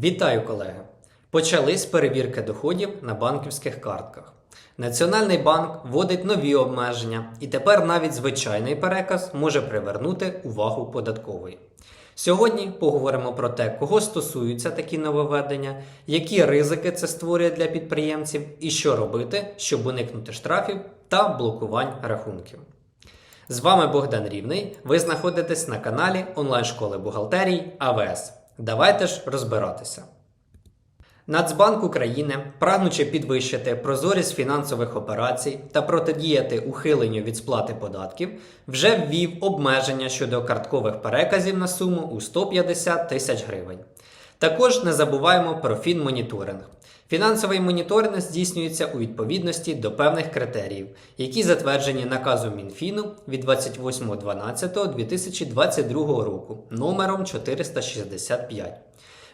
Вітаю, колеги! Почались перевірки доходів на банківських картках. Національний банк вводить нові обмеження, і тепер навіть звичайний переказ може привернути увагу податкової. Сьогодні поговоримо про те, кого стосуються такі нововведення, які ризики це створює для підприємців, і що робити, щоб уникнути штрафів та блокувань рахунків. З вами Богдан Рівний. Ви знаходитесь на каналі онлайн-школи бухгалтерії АВС. Давайте ж розбиратися. Нацбанк України, прагнучи підвищити прозорість фінансових операцій та протидіяти ухиленню від сплати податків, вже ввів обмеження щодо карткових переказів на суму у 150 тисяч гривень. Також не забуваємо про фінмоніторинг. Фінансовий моніторинг здійснюється у відповідності до певних критеріїв, які затверджені наказом Мінфіну від 28.12.2022 року номером 465.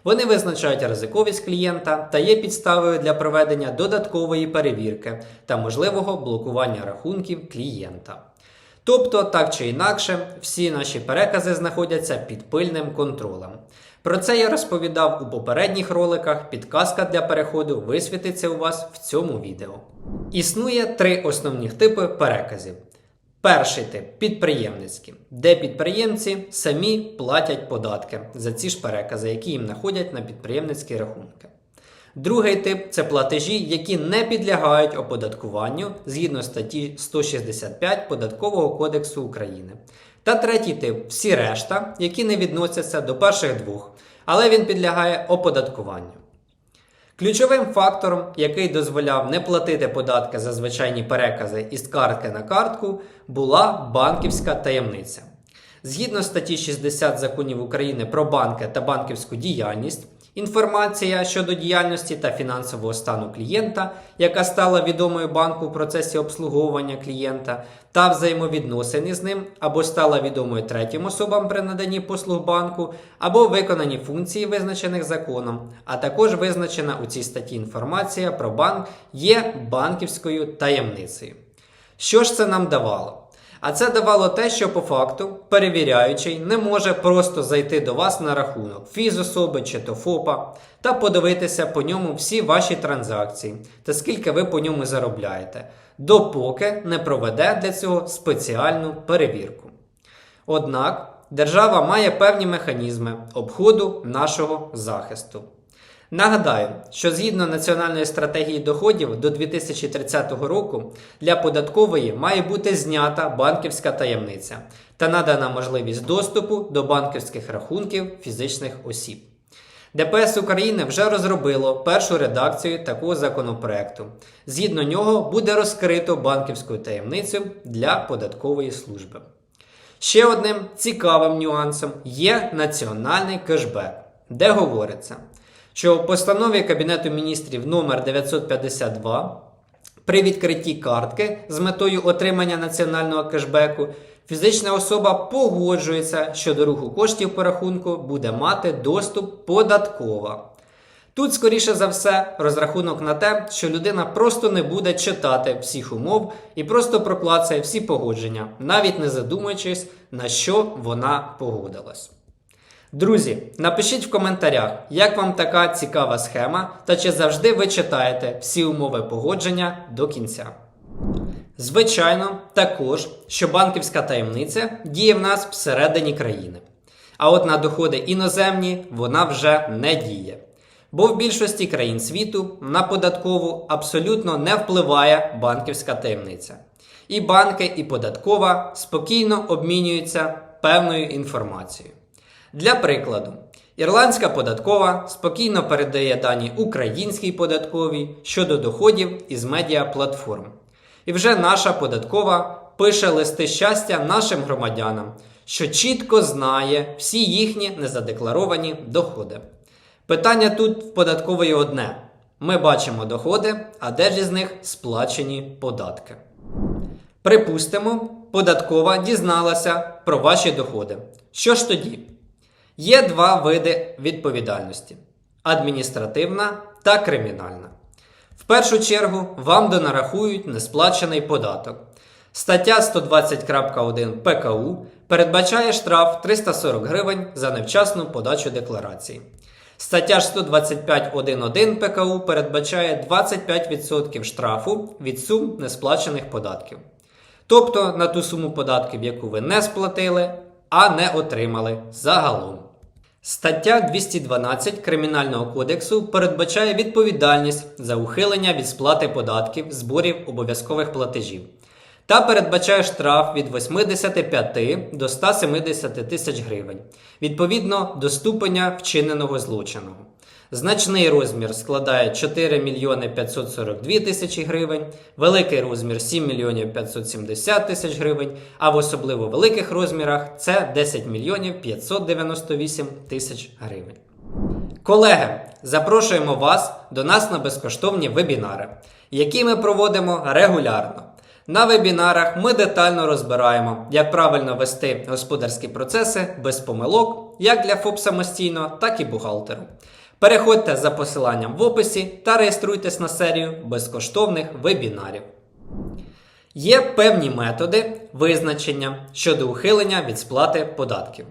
Вони визначають ризиковість клієнта та є підставою для проведення додаткової перевірки та можливого блокування рахунків клієнта. Тобто, так чи інакше, всі наші перекази знаходяться під пильним контролем. Про це я розповідав у попередніх роликах. Підказка для переходу висвітиться у вас в цьому відео. Існує три основні типи переказів. Перший тип підприємницький, де підприємці самі платять податки за ці ж перекази, які їм находять на підприємницькі рахунки. Другий тип це платежі, які не підлягають оподаткуванню згідно статті 165 Податкового кодексу України. Та третій тип всі решта, які не відносяться до перших двох, але він підлягає оподаткуванню. Ключовим фактором, який дозволяв не платити податки за звичайні перекази із картки на картку, була банківська таємниця. Згідно статті 60 законів України про банки та банківську діяльність, інформація щодо діяльності та фінансового стану клієнта, яка стала відомою банку в процесі обслуговування клієнта та взаємовідносин із ним, або стала відомою третім особам при наданні послуг банку, або виконані функції, визначених законом, а також визначена у цій статті інформація про банк є банківською таємницею. Що ж це нам давало? А це давало те, що по факту перевіряючий не може просто зайти до вас на рахунок фізособи чи то ФОПа та подивитися по ньому всі ваші транзакції та скільки ви по ньому заробляєте, допоки не проведе для цього спеціальну перевірку. Однак держава має певні механізми обходу нашого захисту. Нагадаю, що згідно Національної стратегії доходів до 2030 року для податкової має бути знята банківська таємниця та надана можливість доступу до банківських рахунків фізичних осіб. ДПС України вже розробило першу редакцію такого законопроекту. Згідно нього буде розкрито банківську таємницю для податкової служби. Ще одним цікавим нюансом є національний кешбек, де говориться що в постанові Кабінету міністрів номер 952 при відкритті картки з метою отримання національного кешбеку фізична особа погоджується, що до руху коштів по рахунку буде мати доступ податкова. Тут, скоріше за все, розрахунок на те, що людина просто не буде читати всіх умов і просто проклацає всі погодження, навіть не задумуючись, на що вона погодилась. Друзі, напишіть в коментарях, як вам така цікава схема та чи завжди ви читаєте всі умови погодження до кінця. Звичайно, також, що банківська таємниця діє в нас всередині країни. А от на доходи іноземні вона вже не діє. Бо в більшості країн світу на податкову абсолютно не впливає банківська таємниця. І банки, і податкова спокійно обмінюються певною інформацією. Для прикладу, ірландська податкова спокійно передає дані українській податковій щодо доходів із медіаплатформ. І вже наша податкова пише листи щастя нашим громадянам, що чітко знає всі їхні незадекларовані доходи. Питання тут в податкової одне: ми бачимо доходи, а де ж із них сплачені податки. Припустимо, податкова дізналася про ваші доходи. Що ж тоді? Є два види відповідальності: адміністративна та кримінальна. В першу чергу вам донарахують несплачений податок. Стаття 120.1 ПКУ передбачає штраф 340 гривень за невчасну подачу декларації. Стаття 125.1.1 ПКУ передбачає 25% штрафу від сум несплачених податків. Тобто на ту суму податків, яку ви не сплатили, а не отримали загалом. Стаття 212 Кримінального кодексу передбачає відповідальність за ухилення від сплати податків, зборів обов'язкових платежів та передбачає штраф від 85 до 170 тисяч гривень відповідно до ступеня вчиненого злочину. Значний розмір складає 4 мільйони 542 тисячі гривень, великий розмір 7 мільйонів 570 тисяч гривень, а в особливо великих розмірах це 10 мільйонів 598 тисяч гривень. Колеги, запрошуємо вас до нас на безкоштовні вебінари, які ми проводимо регулярно. На вебінарах ми детально розбираємо, як правильно вести господарські процеси без помилок, як для ФОП самостійно, так і бухгалтеру. Переходьте за посиланням в описі та реєструйтесь на серію безкоштовних вебінарів. Є певні методи визначення щодо ухилення від сплати податків.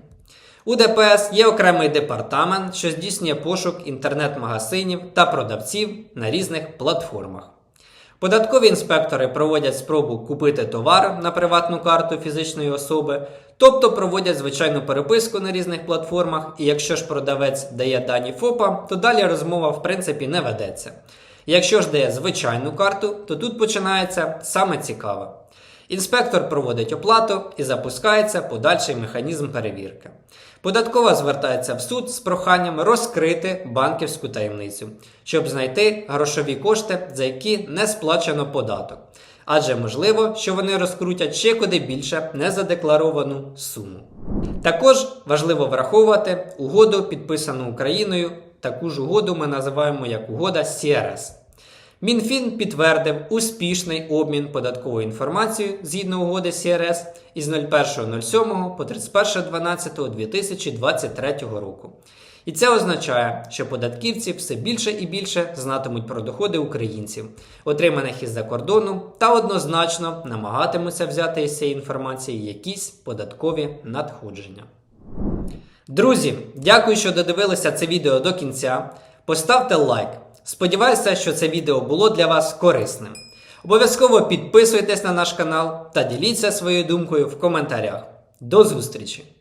У ДПС є окремий департамент, що здійснює пошук інтернет-магазинів та продавців на різних платформах. Податкові інспектори проводять спробу купити товар на приватну карту фізичної особи, тобто проводять звичайну переписку на різних платформах, і якщо ж продавець дає дані ФОПа, то далі розмова в принципі не ведеться. Якщо ж дає звичайну карту, то тут починається саме цікаве. Інспектор проводить оплату і запускається подальший механізм перевірки. Податкова звертається в суд з проханням розкрити банківську таємницю, щоб знайти грошові кошти, за які не сплачено податок. Адже можливо, що вони розкрутять ще куди більше незадекларовану суму. Також важливо враховувати угоду, підписану Україною. Таку ж угоду ми називаємо як угода CRS. Мінфін підтвердив успішний обмін податковою інформацією згідно угоди CRS із 01.07 по 31.12.2023 року. І це означає, що податківці все більше і більше знатимуть про доходи українців, отриманих із-за кордону, та однозначно намагатимуться взяти із цієї інформації якісь податкові надходження. Друзі, дякую, що додивилися це відео до кінця. Поставте лайк. Сподіваюся, що це відео було для вас корисним. Обов'язково підписуйтесь на наш канал та діліться своєю думкою в коментарях. До зустрічі!